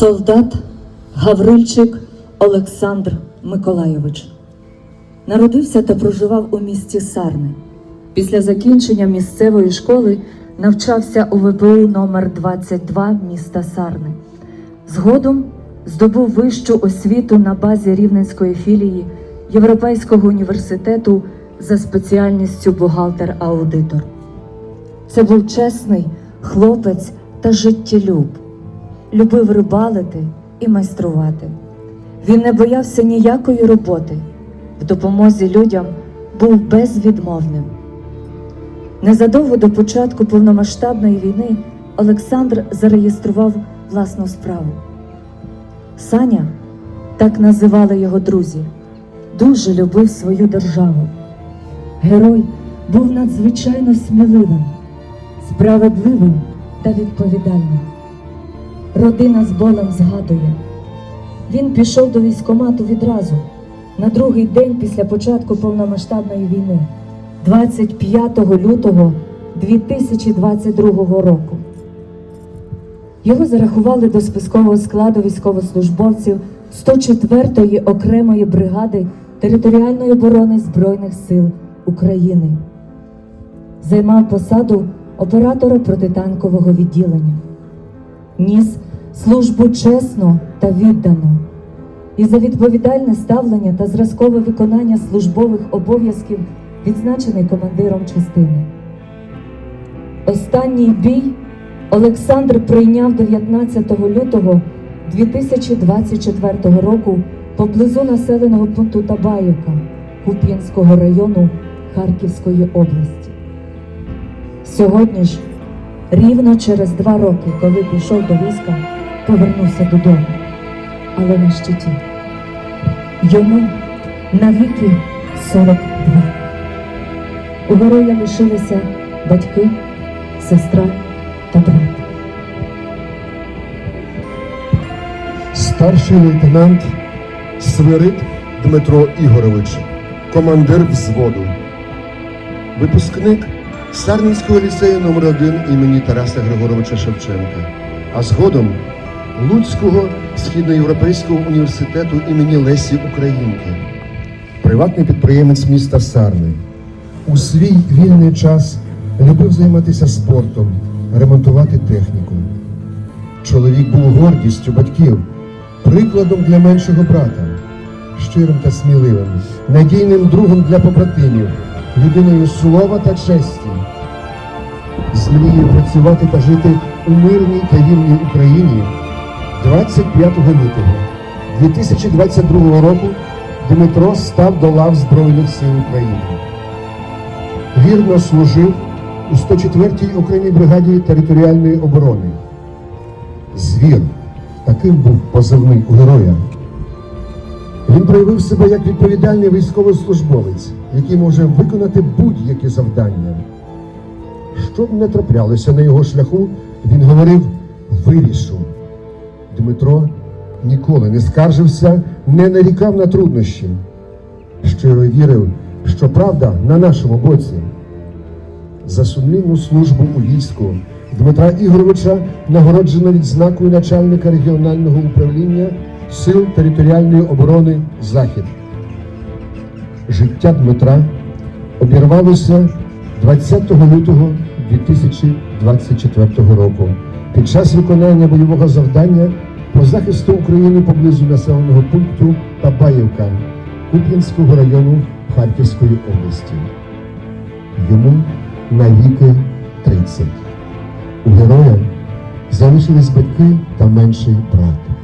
Солдат Гаврильчик Олександр Миколайович народився та проживав у місті Сарни. Після закінчення місцевої школи навчався у ВПУ номер 22 міста Сарни. Згодом здобув вищу освіту на базі Рівненської філії Європейського університету за спеціальністю бухгалтер-аудитор. Це був чесний хлопець та життєлюб. Любив рибалити і майструвати. Він не боявся ніякої роботи. В допомозі людям був безвідмовним. Незадовго до початку повномасштабної війни Олександр зареєстрував власну справу. Саня, так називали його друзі, дуже любив свою державу. Герой був надзвичайно сміливим, справедливим та відповідальним. Родина з болем згадує. Він пішов до військкомату відразу, на другий день після початку повномасштабної війни, 25 лютого 2022 року. Його зарахували до спискового складу військовослужбовців 104-ї окремої бригади територіальної оборони Збройних сил України. Займав посаду оператора протитанкового відділення. Ніс службу чесно та віддано. І за відповідальне ставлення та зразкове виконання службових обов'язків відзначений командиром частини. Останній бій Олександр прийняв 19 лютого 2024 року поблизу населеного пункту Табаївка Куп'янського району Харківської області. Сьогодні ж, рівно через два роки, коли пішов до війська, повернувся додому, але на щиті. Йому навіки 42. У героя лишилися батьки, сестра та брат. Старший лейтенант Свирид Дмитро Ігорович, командир взводу, випускник Сарненського ліцею номер 1 імені Тараса Григоровича Шевченка, а згодом Луцького східноєвропейського університету імені Лесі Українки, приватний підприємець міста Сарни. У свій вільний час любив займатися спортом, ремонтувати техніку. Чоловік був гордістю батьків, прикладом для меншого брата, щирим та сміливим, надійним другом для побратимів, людиною слова та честі, з мрією працювати та жити у мирній та вільній Україні 25 лютого 2022 року Дмитро став до лав Збройних сил України. Вірно служив у 104-й окремій бригаді територіальної оборони. Звір. Таким був позивний у героя. Він проявив себе як відповідальний військовослужбовець, який може виконати будь-які завдання. Що б не траплялося на його шляху, він говорив вирішу. Дмитро ніколи не скаржився, не нарікав на труднощі. Щиро вірив, що правда на нашому боці. За сумлінну службу у війську Дмитра Ігоровича нагороджено відзнакою начальника регіонального управління Сил територіальної оборони Захід. Життя Дмитра обірвалося 20 лютого 2024 року під час виконання бойового завдання по захисту України поблизу населеного пункту Табаївка Куп'янського району Харківської області. Йому навіки 30. У героя залишились батьки та менший брат.